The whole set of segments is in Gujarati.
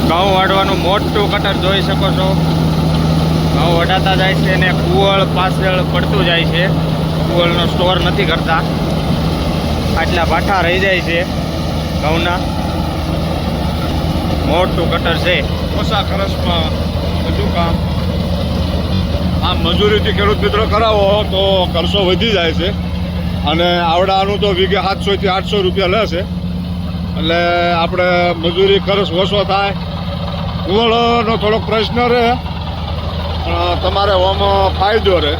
ઘઉં વાળવાનું મોટું કટર જોઈ શકો છો. ઘઉં વઢાતા જાય છે અને કુવળ પાછળ પડતું જાય છે. કુવળનો સ્ટોર નથી કરતા. આટલા ભાઠા રહી જાય છે ઘઉંના. મોટું કટર છે. ઓછા ખર્ચમાં બધું કામ. આ મજૂરીથી ખેડૂત મિત્રો કરાવો તો ખર્ચો વધી જાય છે. અને આવડાનું તો વીઘે સાતસોથી આઠસો રૂપિયા લે છે. એટલે આપણે મજૂરી ખર્ચ ઓછો થાય. કુવળનો થોડોક પ્રશ્ન રહે. તમારે આમાં ફાયદો રહે.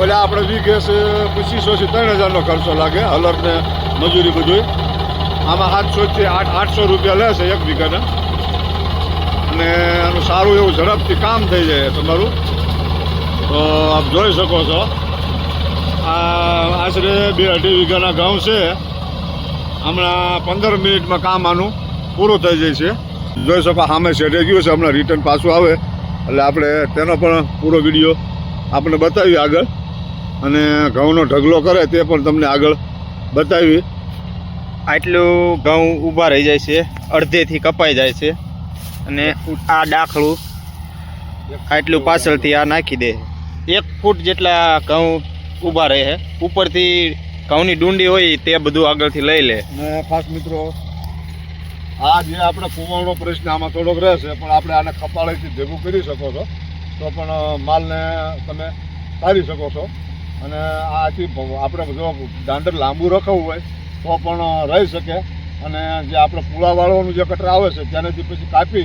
એટલે આપણે વીઘે પચીસોથી ત્રણ હજારનો ખર્ચો લાગે હલરને મજૂરી બધું આમાં સાતસોથી આઠ, આઠસો રૂપિયા લે છે એક વીઘાના. અને આનું સારું એવું ઝડપથી કામ થઈ જાય તમારું. તો આપ જોઈ શકો છો. આશરે બે અઢી વીઘાના ઘઉં છે. હમણાં પંદર મિનિટમાં કામ આનું પૂરું થઈ જાય છે. જોઈ શકો, સામે શેઠે ગયું છે, હમણાં રિટર્ન પાછું આવે. એટલે આપણે તેનો પણ પૂરો વીડિયો આપણે બતાવીએ આગળ. અને ઘઉંનો ઢગલો કરે તે પણ તમને આગળ બતાવી. આટલું ઘઉં ઊભા રહી જાય છે, અડધેથી કપાઈ જાય છે. અને આ ડાખલું આટલું પાછળથી આ નાખી દે. એક ફૂટ જેટલા ઘઉં ઊભા રહે ઉપરથી ઘઉંની ડુંડી હોય તે બધું આગળથી લઈ લે. ખાસ મિત્રો આ જે આપણે કુવાણનો પ્રશ્ન આમાં થોડોક રહેશે, પણ આપણે આને ખપાળેથી ભેગું કરી શકો છો. તો પણ માલને તમે તારી શકો છો. અને આથી આપણે જો દાંડર લાંબુ રખવું હોય, તો પણ રહી શકે. અને જે આપણે પુળાવાળોનું જે કટર આવે છે, ત્યાંથી પછી કાપી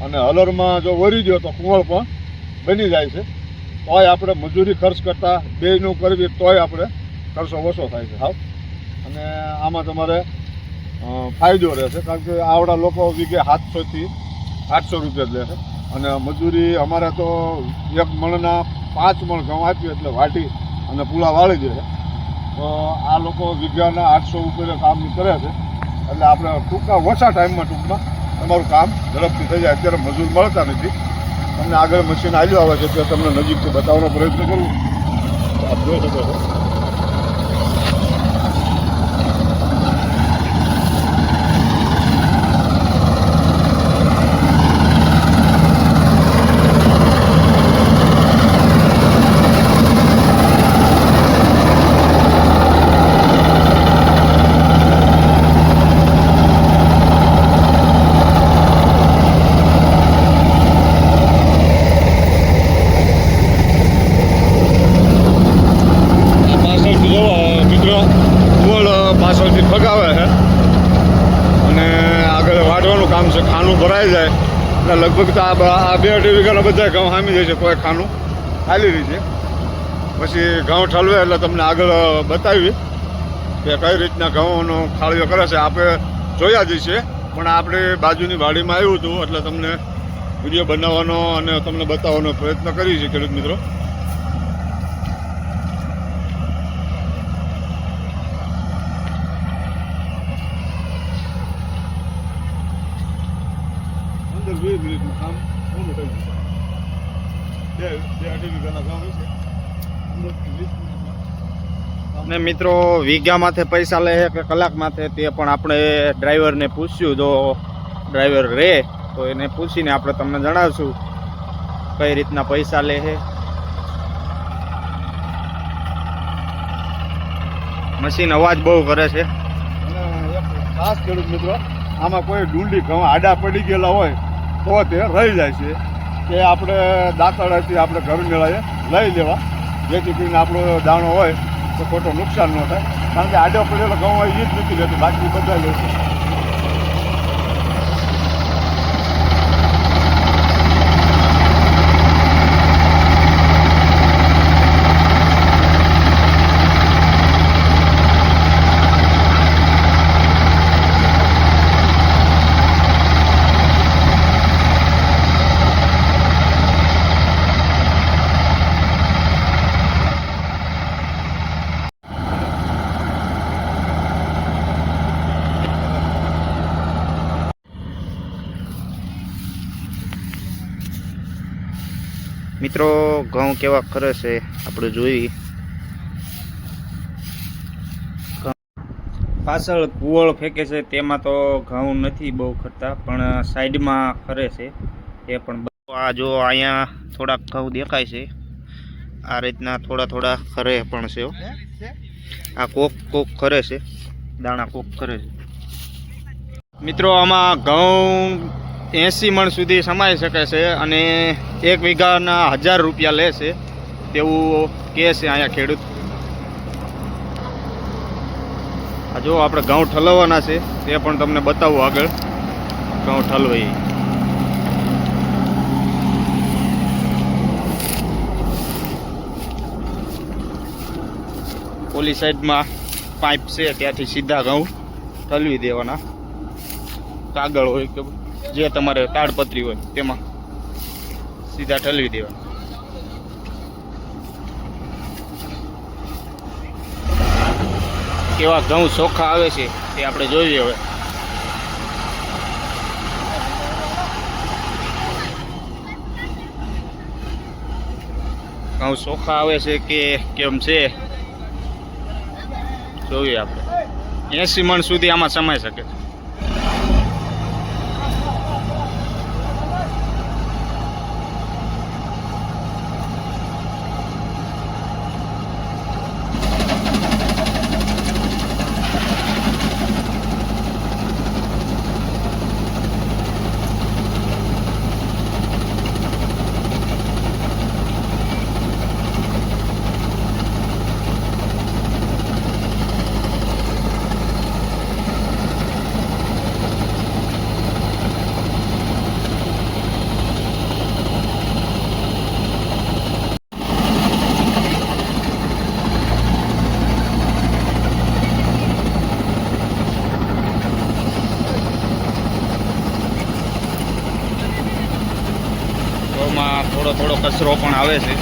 અને હલરમાં જો વરી ગયો તો કુંવળ પણ બની જાય છે. તોય આપણે મજૂરી ખર્ચ કરતાં બેયનું કરવી તોય આપણે ખર્ચો ઓછો થાય છે. હાવ. અને આમાં તમારે ફાયદો રહેશે, કારણ કે આવડા લોકો વીઘે સાતસોથી આઠસો રૂપિયા જ લે અને મજૂરી, અમારે તો એક મણના પાંચ મણ ઘઉં આપ્યું એટલે વાટી અને પૂળા વાળી દે. છે તો આ લોકો વીઘાના આઠસો ઉપર કામ કરે છે. એટલે આપણે ટૂંકા ઓછા ટાઈમમાં ટૂંકમાં તમારું કામ ઝડપથી થઈ જાય. અત્યારે મજૂર મળતા નથી. તમને આગળ મશીન આવ્યું આવે છે તે તમને નજીકથી બતાવવાનો પ્રયત્ન કરું. આપ જોઈ શકો છો આ પાછળથી જો મિત્રો કુવળ પાછળથી ફગાવે છે અને આગળ વાઢવાનું કામ છે ખાનું ભરાઈ જાય એટલે લગભગ તો આ બ- અઢી વીઘાના બધા ઘઉં સામી જાય છે કોઈ ખાનું ખાલી છે. પછી ઘઉં ઠલવે એટલે તમને આગળ બતાવી કે કઈ રીતના ઘઉંનો ખાળીઓ કરે છે. આપણે જોયા જ છે. પણ આપણે બાજુની વાડીમાં આવ્યું હતું એટલે તમને વીડિયો બનાવવાનો અને તમને બતાવવાનો પ્રયત્ન કરીએ છીએ ખેડૂત મિત્રો. વીસ મિનિટનું કામ પૂરું થઈ જશે બે બે અઢી વીઘાના કામ હશે ને મિત્રો વીઘા માથે પૈસા લે છે કે કલાક માથે તે પણ આપણે ડ્રાઈવરને પૂછ્યું જો ડ્રાઈવર રહે તો એને પૂછીને આપણે તમને જણાવશું કઈ રીતના પૈસા લે છે. મશીન અવાજ બહુ કરે છે. ખાસ ખેડૂત મિત્રો આમાં કોઈ ડુંડી ઘઉં આડા પડી ગયેલા હોય તો તે રહી જાય છે કે આપણે દાંતરડાથી આપણે ઘર મેળાએ લઈ લેવા. જેથી કરીને આપણો દાણો હોય તો ખોટો નુકસાન ન થાય. કારણ કે આડો પડેલો ઘઉં હોય એ જ નથી લેતું બાકી બધા લે છે મિત્રો, ઘઉં કેવા ખરે છે, આપણે જોઈ. પાછળ કુવળ ફેંકે છે, તેમાં તો ઘઉં નથી બહુ ખરતા, પણ સાઈડમાં ખરે છે, એ પણ આ જો અહીંયા થોડાક ઘઉં દેખાય છે, આ રીતના થોડા થોડા ખરે પણ છે આ કોક કોક ખરે છે, દાણા કોક ખરે છે. મિત્રો, આમાં ઘઉં એંસી મણ સુધી સમાઈ શકે છે અને એક વીઘાના હજાર રૂપિયા લે છે તેવું કહે છે અહીંયા ખેડૂત. જો આપણે ઘઉં ઠલવવાના છે, તે પણ તમને બતાવું આગળ. ઘઉં ઠલવાઈ ઓલી સાઈડમાં પાઇપ છે, ત્યાંથી સીધા ઘઉં ઠલવી દેવાના. કાગળ હોય કે જે તમારે તાડપત્રી હોય, તેમાં સીધા ઠલવી દેવા કેવા ઘઉં ચોખ્ખા આવે છે, તે આપણે જોઈએ હવે. ઘઉં ચોખ્ખા આવે છે કે કેમ છે? જોઈએ આપણે. એસી મણ સુધી આમાં સમાઈ શકે છે. થોડો થોડો કચરો પણ આવે છે.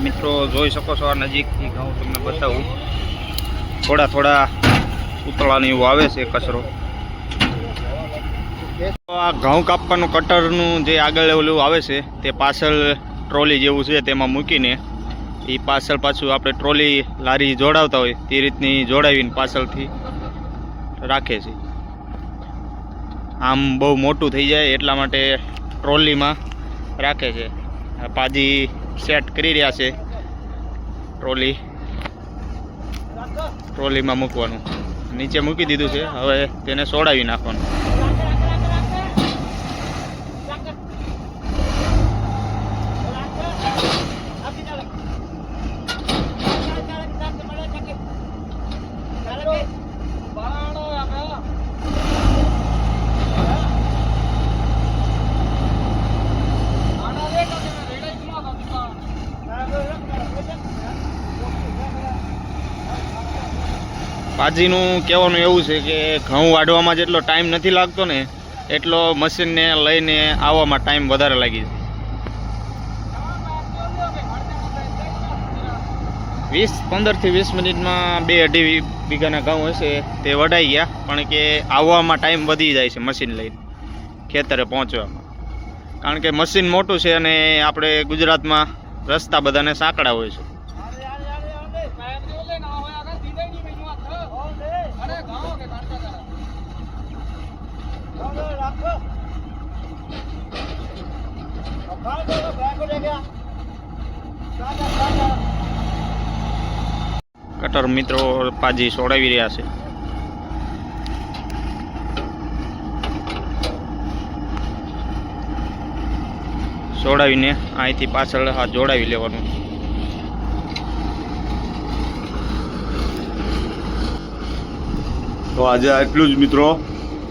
મિત્રો, જોઈ શકો છો આ નજીકથી હું તમને બતાવું. થોડા થોડા ઉતળાની એવું આવે છે કચરો. આ ઘઉં કાપવાનું કટરનું જે આગળ ઓલું આવે છે, તે પાછળ ટ્રોલી જેવું છે તેમાં મૂકીને, એ પાછળ પાછું આપણે ટ્રોલી લારી જોડાવતા હોય, તે રીતની જોડાવીને પાછળથી રાખે છે. આમ બહુ મોટું થઈ જાય એટલા માટે ટ્રોલીમાં રાખે છે. પાજી સેટ કરી રહ્યા છે, ટ્રોલી. ટ્રોલીમાં મૂકવાનું. નીચે મૂકી દીધું છે, હવે તેને સોડાવી નાખવાનું. પાજીનું કહેવાનું એવું છે કે ઘઉં વાઢવામાં જેટલો ટાઈમ નથી લાગતો ને, એટલો મશીનને લઈને આવવામાં ટાઈમ વધારે લાગી છે વીસ પંદરથી વીસ મિનિટમાં બે અઢી બીઘાના ઘઉં હશે, તે વઢાઈ ગયા, પણ કે આવવામાં ટાઈમ વધી જાય છે મશીન લઈને, ખેતરે પહોંચવામાં. કારણ કે મશીન મોટું છે અને આપણે ગુજરાતમાં રસ્તા બધાને સાંકડા હોય છે. કટર મિત્રો પાજી સોડાવી રહ્યા છે. સોડાવીને અહીંથી પાછળ હા જોડાવી લેવાનું. તો આજે આટલું જ મિત્રો.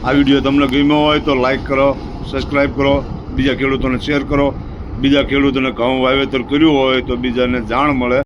આ વીડિયો તમને ગમ્યો હોય તો લાઈક કરો સબસ્ક્રાઈબ કરો, બીજા ખેડૂતોને શેર કરો. બીજા ખેડૂતોને ઘઉં વાવેતર કર્યું હોય તો બીજાને જાણ મળે.